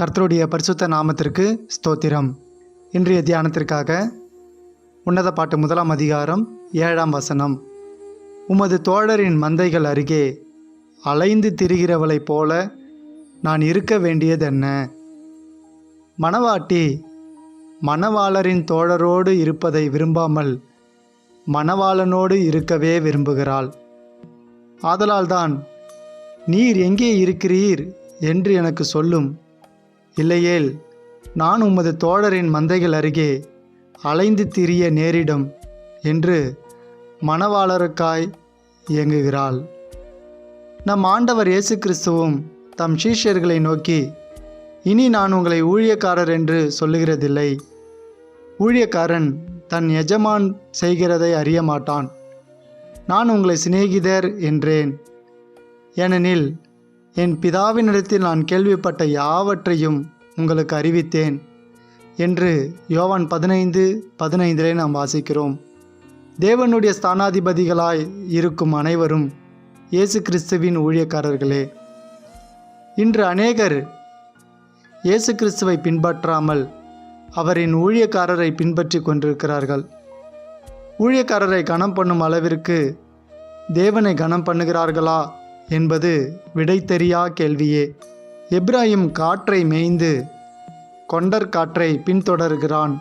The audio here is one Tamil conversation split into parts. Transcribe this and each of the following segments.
கர்த்தருடைய பரிசுத்த நாமத்திற்கு ஸ்தோத்திரம். இன்றைய தியானத்திற்காக உன்னத பாட்டு முதலாம் அதிகாரம் ஏழாம் வசனம். உமது தோழரின் மந்தைகள் அருகே அலைந்து திரிகிறவளைப் போல நான் இருக்க வேண்டியதென்ன மணவாட்டி மணவாளரின் தோழரோடு இருப்பதை விரும்பாமல் மணவாளனோடு இருக்கவே விரும்புகிறாள். ஆதலால்தான் நீர் எங்கே இருக்கிறீர்? என்று எனக்கு சொல்லும் இல்லையேல் நான் உமது தோழரின் மந்தைகள் அருகே அலைந்து திரிய நேரிடும் என்று மணவாளருக்காய் இயங்குகிறாள். நம் ஆண்டவர் இயேசு கிறிஸ்துவும் தம் சீஷர்களை நோக்கி இனி நான் உங்களை ஊழியக்காரர் என்று சொல்லுகிறதில்லை. ஊழியக்காரன் தன் எஜமான் செய்கிறதை அறிய மாட்டான். நான் உங்களை சிநேகிதர் என்றேன். ஏனெனில் என் பிதாவினிடத்தில் நான் கேள்விப்பட்ட யாவற்றையும் உங்களுக்கு அறிவித்தேன் என்று யோவான் பதினைந்து பதினைந்திலே நாம் வாசிக்கிறோம். தேவனுடைய ஸ்தானாதிபதிகளாய் இருக்கும் அனைவரும் இயேசு கிறிஸ்துவின் ஊழியக்காரர்களே. இன்று அநேகர் இயேசு கிறிஸ்துவை பின்பற்றாமல் அவரின் ஊழியக்காரரை பின்பற்றி கொண்டிருக்கிறார்கள். ஊழியக்காரரை கனம் பண்ணும் அளவிற்கு தேவனை கனம் பண்ணுகிறார்களா என்பது விடை தெரியா கேள்வியே. எப்ராஹிம் காற்றை மேய்ந்து கொண்டர் காற்றை பின்தொடர்கிறான்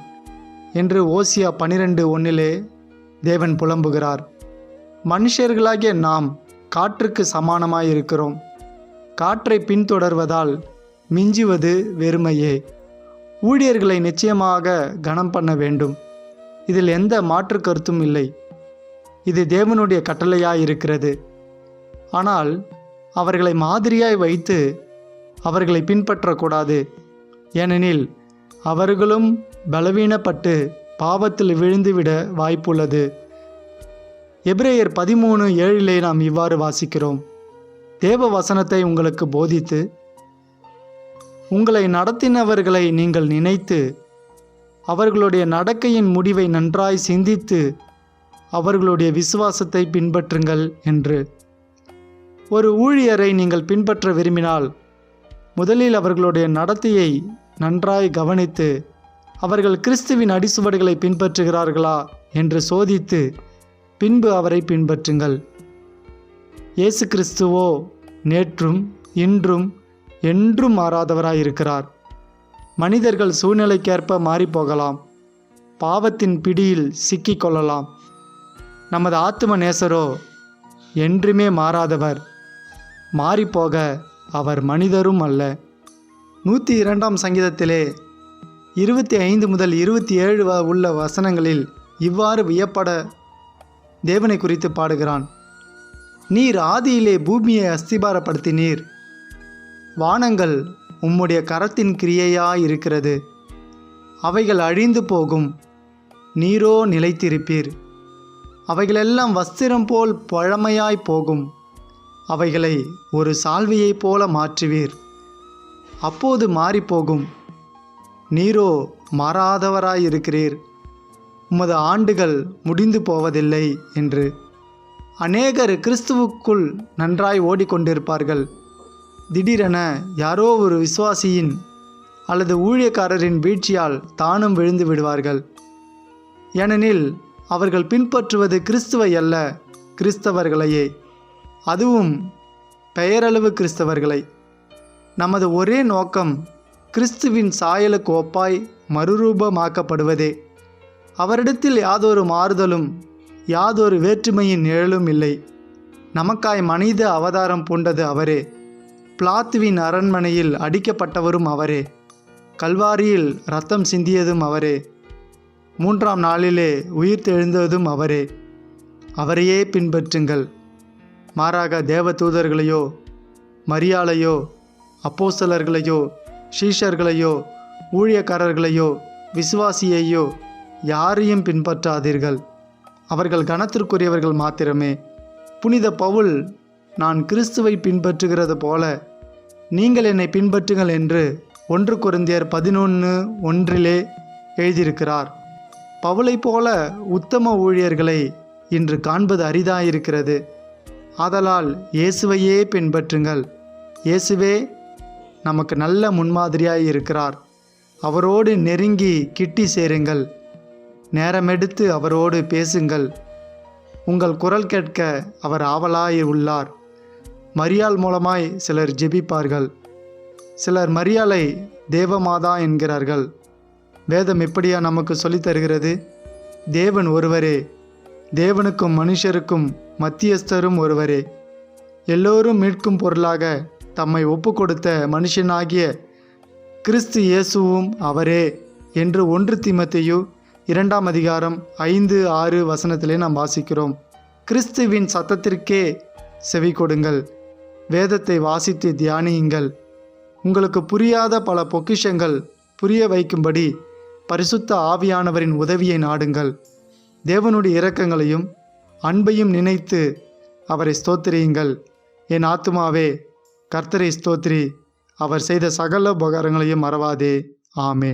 என்று ஓசியா பனிரெண்டு ஒன்னிலே தேவன் புலம்புகிறார். மனுஷர்களாகிய நாம் காற்றுக்கு சமானமாய் இருக்கிறோம் காற்றை பின்தொடர்வதால் மிஞ்சுவது வெறுமையே. ஊழியர்களை நிச்சயமாக கனம் பண்ண வேண்டும். இதில் எந்த மாற்று கருத்தும் இல்லை. இது தேவனுடைய கட்டளையாய் இருக்கிறது ஆனால் அவர்களை மாதிரியாய் வைத்து அவர்களை பின்பற்றக்கூடாது. ஏனெனில் அவர்களும் பலவீனப்பட்டு பாவத்தில் விழுந்துவிட வாய்ப்புள்ளது. எபிரேயர் பதிமூணு ஏழிலே நாம் இவ்வாறு வாசிக்கிறோம். தேவ வசனத்தை உங்களுக்கு போதித்து உங்களை நடத்தினவர்களை நீங்கள் நினைத்து அவர்களுடைய நடக்கையின் முடிவை நன்றாய் சிந்தித்து அவர்களுடைய விசுவாசத்தை பின்பற்றுங்கள் என்று. ஒரு ஊழியரை நீங்கள் பின்பற்ற விரும்பினால் முதலில் அவர்களுடைய நடத்தையை நன்றாய் கவனித்து அவர்கள் கிறிஸ்துவின் அடிசுவடுகளை பின்பற்றுகிறார்களா என்று சோதித்து பின்பு அவரை பின்பற்றுங்கள். இயேசு கிறிஸ்துவோ நேற்றும் இன்றும் என்றும் மாறாதவராயிருக்கிறார். மனிதர்கள் சூழ்நிலைக்கேற்ப மாறிப்போகலாம். பாவத்தின் பிடியில் சிக்கிக்கொள்ளலாம் நமது ஆத்தும நேசரோ என்றுமே மாறாதவர். மாறிப்போக அவர் மனிதரும் அல்ல. நூற்றி இரண்டாம் சங்கீதத்திலே இருபத்தி ஐந்து முதல் இருபத்தி ஏழு வ- உள்ள வசனங்களில் இவ்வாறு வியப்பட தேவனை குறித்து பாடுகிறான். நீர் ஆதியிலே பூமியை அஸ்திபாரப்படுத்தினீர். வானங்கள் உம்முடைய கரத்தின் கிரியையாயிருக்கிறது. அவைகள் அழிந்து போகும். நீரோ நிலைத்திருப்பீர். அவைகளெல்லாம் வஸ்திரம் போல் பழமையாய் போகும். அவைகளை ஒரு சால்வையைப் போல மாற்றுவீர். அப்போது மாறிப்போகும். நீரோ மாறாதவராயிருக்கிறீர். உமது ஆண்டுகள் முடிந்து போவதில்லை என்று. அநேகர் கிறிஸ்துவுக்குள் நன்றாய் ஓடிக்கொண்டிருப்பார்கள். திடீரென யாரோ ஒரு விசுவாசியின் அல்லது ஊழியக்காரரின் வீழ்ச்சியால் தானும் விழுந்து விடுவார்கள். ஏனெனில் அவர்கள் பின்பற்றுவது கிறிஸ்துவை அல்ல கிறிஸ்தவர்களையே. அதுவும் பெயரளவு கிறிஸ்தவர்களை. நமது ஒரே நோக்கம் கிறிஸ்துவின் சாயலுக்கு ஒப்பாய் மறுரூபமாக்கப்படுவதே. அவரிடத்தில் யாதொரு மாறுதலும் யாதொரு வேற்றுமையின் நிழலும் இல்லை. நமக்காய் மனித அவதாரம் பூண்டது அவரே. பிளாத்துவின் அரண்மனையில் அடிக்கப்பட்டவரும் அவரே. கல்வாரியில் ரத்தம் சிந்தியதும் அவரே. மூன்றாம் நாளிலே உயிர் தெழுந்ததும் அவரே. அவரையே பின்பற்றுங்கள். மாறாக தேவ தூதர்களையோ அப்போசலர்களையோ ஷீஷர்களையோ ஊழியக்காரர்களையோ விசுவாசியையோ யாரையும் பின்பற்றாதீர்கள். அவர்கள் கனத்திற்குரியவர்கள் மாத்திரமே. புனித பவுல் நான் கிறிஸ்துவை பின்பற்றுகிறது போல நீங்கள் என்னை பின்பற்றுங்கள் என்று ஒன்று குருந்தியர் பதினொன்று ஒன்றிலே எழுதியிருக்கிறார். பவுலைப் போல உத்தம ஊழியர்களை இன்று காண்பது அரிதாயிருக்கிறது. ஆதலால் இயேசுவையே பின்பற்றுங்கள். இயேசுவே நமக்கு நல்ல முன்மாதிரியாய் இருக்கிறார். அவரோடு நெருங்கி கிட்டி சேருங்கள். நேரமெடுத்து அவரோடு பேசுங்கள். உங்கள் குரல் கேட்க அவர் ஆவலாய் உள்ளார். மரியாள் மூலமாய் சிலர் ஜெபிப்பார்கள். சிலர் மரியாளை தேவமாதா என்கிறார்கள். வேதம் எப்படியா நமக்கு சொல்லித் தருகிறது தேவன் ஒருவரே தேவனுக்கும் மனுஷருக்கும் மத்தியஸ்தரும் ஒருவரே. எல்லோரும் மீட்கும் பொருளாக தம்மை ஒப்பு கொடுத்த மனுஷனாகிய கிறிஸ்து இயேசுவும் அவரே என்று ஒன்று திமத்தையு இரண்டாம் அதிகாரம் ஐந்து ஆறு வசனத்திலே நாம் வாசிக்கிறோம். கிறிஸ்துவின் சத்தத்திற்கே செவி கொடுங்கள். வேதத்தை வாசித்து தியானியுங்கள். உங்களுக்கு புரியாத பல பொக்கிஷங்கள் புரிய வைக்கும்படி பரிசுத்த ஆவியானவரின் உதவியை நாடுங்கள். தேவனுடைய இரக்கங்களையும் அன்பையும் நினைத்து அவரை ஸ்தோத்திரியுங்கள். என் ஆத்துமாவே கர்த்தரை ஸ்தோத்திரி. அவர் செய்த சகல உபகாரங்களையும் மறவாதே. ஆமே